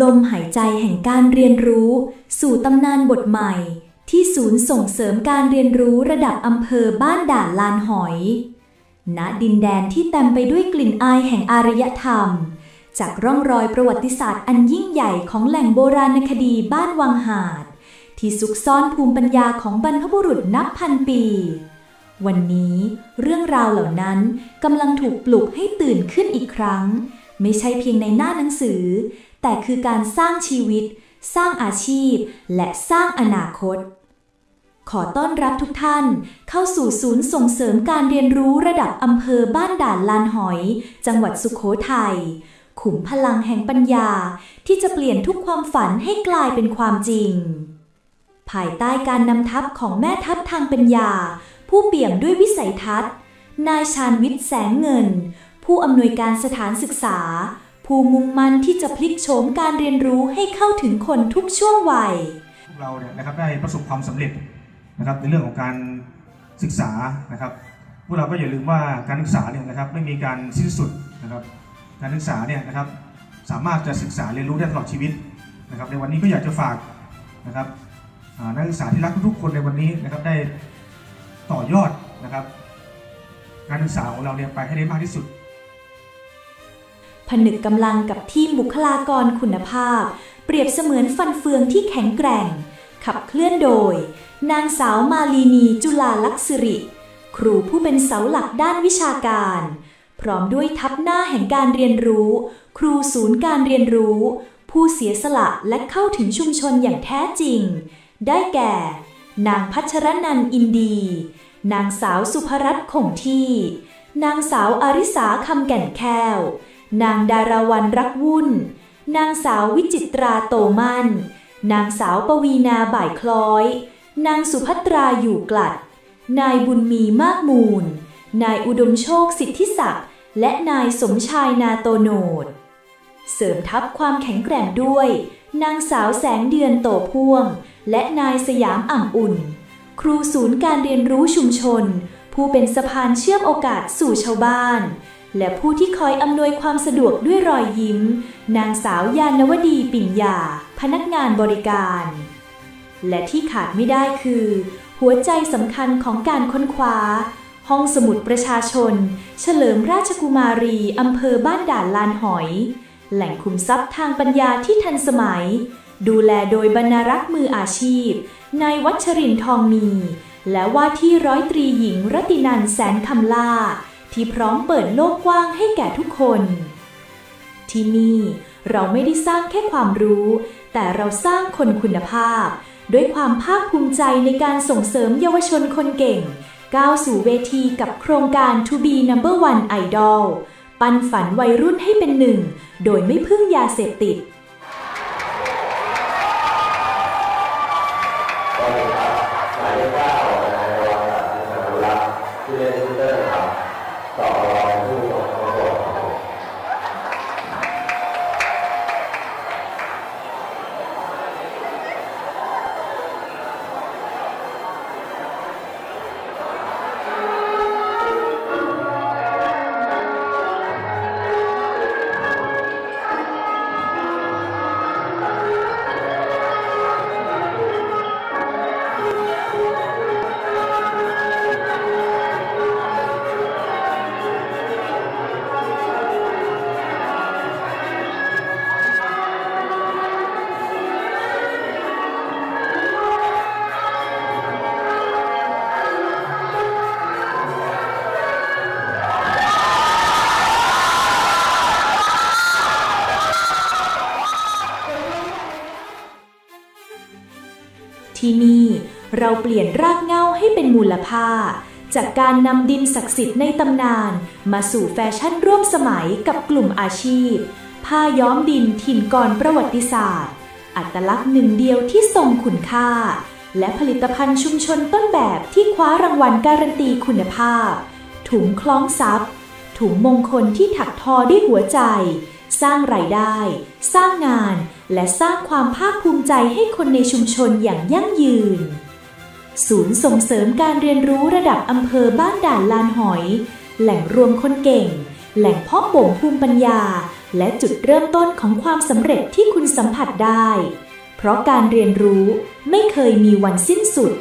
ลมหายใจแห่งการเรียนรู้ สู่ตำนานบทใหม่ ที่ศูนย์ส่งเสริมการเรียนรู้ระดับอำเภอบ้านด่านลานหอย ณดินแดนที่เต็มไปด้วยกลิ่นอายแห่งอารยธรรม จากร่องรอยประวัติศาสตร์อันยิ่งใหญ่ของแหล่งโบราณคดีบ้านวังหาด ที่ซุกซ่อนภูมิปัญญาของบรรพบุรุษนับพันปี วันนี้เรื่องราวเหล่านั้นกำลังถูกปลุกให้ตื่นขึ้นอีกครั้ง ไม่ใช่เพียงในหน้าหนังสือ แต่คือการสร้างชีวิต สร้างอาชีพ และสร้างอนาคต ขอต้อนรับทุกท่านเข้าสู่ศูนย์ส่งเสริมการเรียนรู้ระดับอำเภอบ้านด่านลานหอย จังหวัดสุขโขทัยขุมพลังแห่งปัญญาที่จะเปลี่ยนทุกความฝันให้กลายเป็นความจริง ภายใต้การนำทัพของแม่ทัพทางปัญญา ผู้เปี่ยมด้วยวิสัยทัศน์ นายชาญวิทย์แสงเงิน ผู้อำนวยการสถานศึกษา ผู้มุ่งมั่นที่จะพลิกโฉมการเรียนรู้ให้เข้าถึงคนทุกช่วงวัย พวกเราเนี่ยนะครับได้ประสบความสำเร็จนะครับในเรื่องของการศึกษานะครับ พวกเราก็อย่าลืมว่าการศึกษาเนี่ยนะครับไม่มีการสิ้นสุดนะครับ การศึกษาเนี่ยนะครับสามารถจะศึกษาเรียนรู้ได้ตลอดชีวิตนะครับ ในวันนี้ก็อยากจะฝากนะครับอ่านักศึกษาที่รักทุกๆคนในวันนี้นะครับได้ต่อยอดนะครับ การศึกษาของเราเนี่ยไปให้ได้มากที่สุด นึกกำลังกับทีมบุคลากรคุณภาพ เปรียบเสมือนฟันเฟืองที่แข็งแกร่ง ขับเคลื่อนโดย นางสาวมาลีนีจุลาลักษริ ครูผู้เป็นเสาหลักด้านวิชาการ พร้อมด้วยทัพหน้าแห่งการเรียนรู้ ครูศูนย์การเรียนรู้ ผู้เสียสละและเข้าถึงชุมชนอย่างแท้จริง ได้แก่ นางพัชรนันอินดี นางสาวสุภรัตน์คงที่นางสาวอาริสาคำแก่นแก้ว นางดาราวันรักวุ่น นางสาววิจิตราโตมั่นนางสาวปวีนาบ่ายคล้อย นางสุภัตราอยู่กลัด นายบุญมีมากมูล นายอุดมโชคสิทธิศักดิ์และนายสมชายนาโตโนด เสริมทัพความแข็งแกร่งด้วย นางสาวแสงเดือนโตพ่วง และนายสยามอ่ำอุ่น ครูศูนย์การเรียนรู้ชุมชน ผู้เป็นสะพานเชื่อมโอกาสสู่ชาวบ้าน และผู้ที่คอยอำนวยความสะดวกด้วยรอยยิ้ม นางสาวยานวดีปิ่นยา พนักงานบริการ และที่ขาดไม่ได้คือ หัวใจสำคัญของการค้นคว้า ห้องสมุดประชาชน เฉลิมราชกุมารีอำเภอบ้านด่านลานหอย แหล่งคุมทรัพย์ทางปัญญาที่ทันสมัย ดูแลโดยบรรณารักษ์มืออาชีพนายวัชรินทร์ทองมี และว่าที่ร้อยตรีหญิงรตินันแสนคำล่า ที่พร้อมเปิดโลกกว้างให้แก่ทุกคน ที่นี่เราไม่ได้สร้างแค่ความรู้ แต่เราสร้างคนคุณภาพ ด้วยความภาคภูมิใจในการส่งเสริมเยาวชนคนเก่ง ก้าวสู่เวทีกับโครงการ To be number one idol ปันฝันวัยรุ่นให้เป็นหนึ่ง โดยไม่พึ่งยาเสพติดหมายเลขเก้านายวัตสานุรักษ์ที่เล่นทูเตอร์ครับ ต่อ ที่นี่ เราเปลี่ยนรากเหง้าให้เป็นมูลค่าจากการนำดินศักดิ์สิทธิ์ในตำนาน มาสู่แฟชั่นร่วมสมัยกับกลุ่มอาชีพ ผ้าย้อมดินถิ่นก่อนประวัติศาสตร์ อัตลักษณ์หนึ่งเดียวที่ทรงคุณค่า และผลิตภัณฑ์ชุมชนต้นแบบที่คว้ารางวัลการันตีคุณภาพ ถุงคล้องทรัพย์ถุงมงคลที่ถักทอด้วยหัวใจ สร้างรายได้ สร้างงาน และสร้างความภาคภูมิใจให้คนในชุมชนอย่างยั่งยืน ศูนย์ส่งเสริมการเรียนรู้ระดับอำเภอบ้านด่านลานหอย แหล่งรวมคนเก่ง แหล่งเพาะบ่มภูมิปัญญา และจุดเริ่มต้นของความสำเร็จที่คุณสัมผัสได้ เพราะการเรียนรู้ไม่เคยมีวันสิ้นสุด